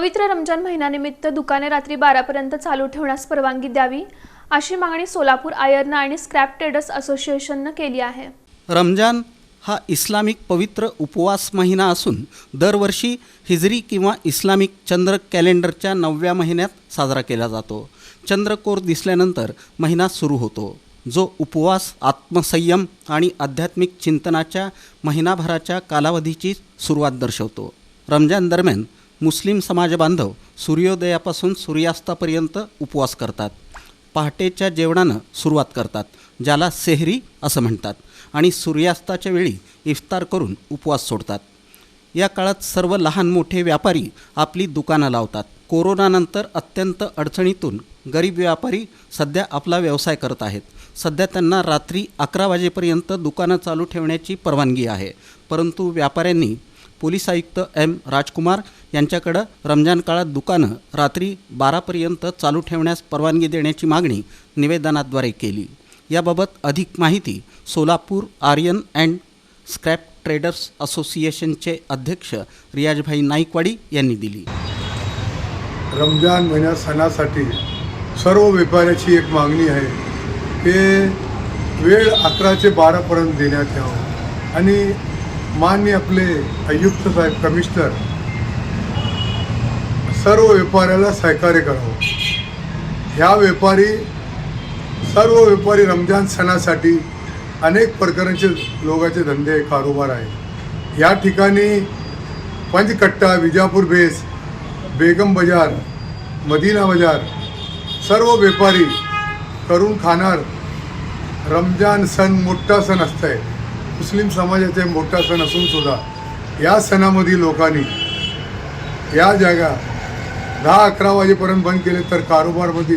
पवित्र रमजान महिन्यानिमित्त दुकाने रात्री बारापर्यंत चालू ठेवण्यास परवानगी द्यावी अशी मागणी सोलापूर आयर्न आणि स्क्रॅप ट्रेडर्स असोसिएशननं केली आहे. रमजान हा इस्लामिक पवित्र उपवास महिना असून दरवर्षी हिजरी किंवा इस्लामिक चंद्र कॅलेंडरच्या नवव्या महिन्यात साजरा केला जातो. चंद्रकोर दिसल्यानंतर महिना सुरू होतो. जो उपवास आत्मसंयम आणि आध्यात्मिक चिंतनाच्या महिनाभराच्या कालावधीची सुरुवात दर्शवतो. रमजान दरम्यान मुस्लिम समाजबांधव सूर्योदयापासून सूर्यास्तापर्यंत उपवास करतात. पहाटेच्या जेवणानं सुरुवात करतात ज्याला सेहरी असं म्हणतात आणि सूर्यास्ताच्या वेळी इफ्तार करून उपवास सोडतात. या काळात सर्व लहान मोठे व्यापारी आपली दुकानं लावतात. कोरोनानंतर अत्यंत अडचणीतून गरीब व्यापारी सध्या आपला व्यवसाय करत आहेत. सध्या त्यांना रात्री अकरा वाजेपर्यंत दुकानं चालू ठेवण्याची परवानगी आहे. परंतु व्यापाऱ्यांनी पोलीस आयुक्त एम राजकुमार यांच्याकडं रमजान काळात दुकानं रात्री बारापर्यंत चालू ठेवण्यास परवानगी देण्याची मागणी निवेदनाद्वारे केली. याबाबत अधिक माहिती Solapur iron and scrap traders असोसिएशनचे अध्यक्ष रियाजभाई नाईकवाडी यांनी दिली. रमजान महिन्या सणासाठी सर्व व्यापाऱ्याची एक मागणी आहे की वेळ अकराचे बारापर्यंत देण्यात यावं. आणि मान्य आपले आयुक्त साहेब कमिशनर सर्व व्यापाऱ्याला सहकार्य करावं. ह्या व्यापारी सर्व व्यापारी रमजान सणासाठी अनेक प्रकारचे लोकांचे धंदे कारोबार आहे या ठिकाणी पंचकट्टा विजापूर बेस बेगम बाजार मदिना बाजार सर्व व्यापारी करून खाणार रमजान सण मोठा सण असतंय. मुस्लिम समाजाचा मोठा सण असून सुद्धा या सणामध्ये लोकांनी या जागा दहा अकरा वाजेपर्यंत बंद केले तर कारोबारमध्ये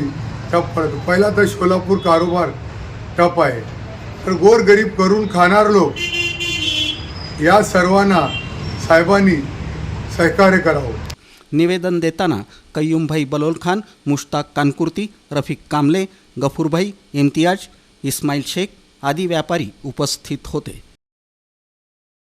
ठप्प पडतो. पहिला तर सोलापूर कारोबार टप आहे. तर गोरगरीब करून खाणार लोक या सर्वांना साहेबांनी सहकार्य करावं. निवेदन देताना कय्यूमभाई बलोल खान मुश्ताक कानकुर्ती रफिक कामले गफूरभाई इम्तियाज इस्माईल शेख आदी व्यापारी उपस्थित होते.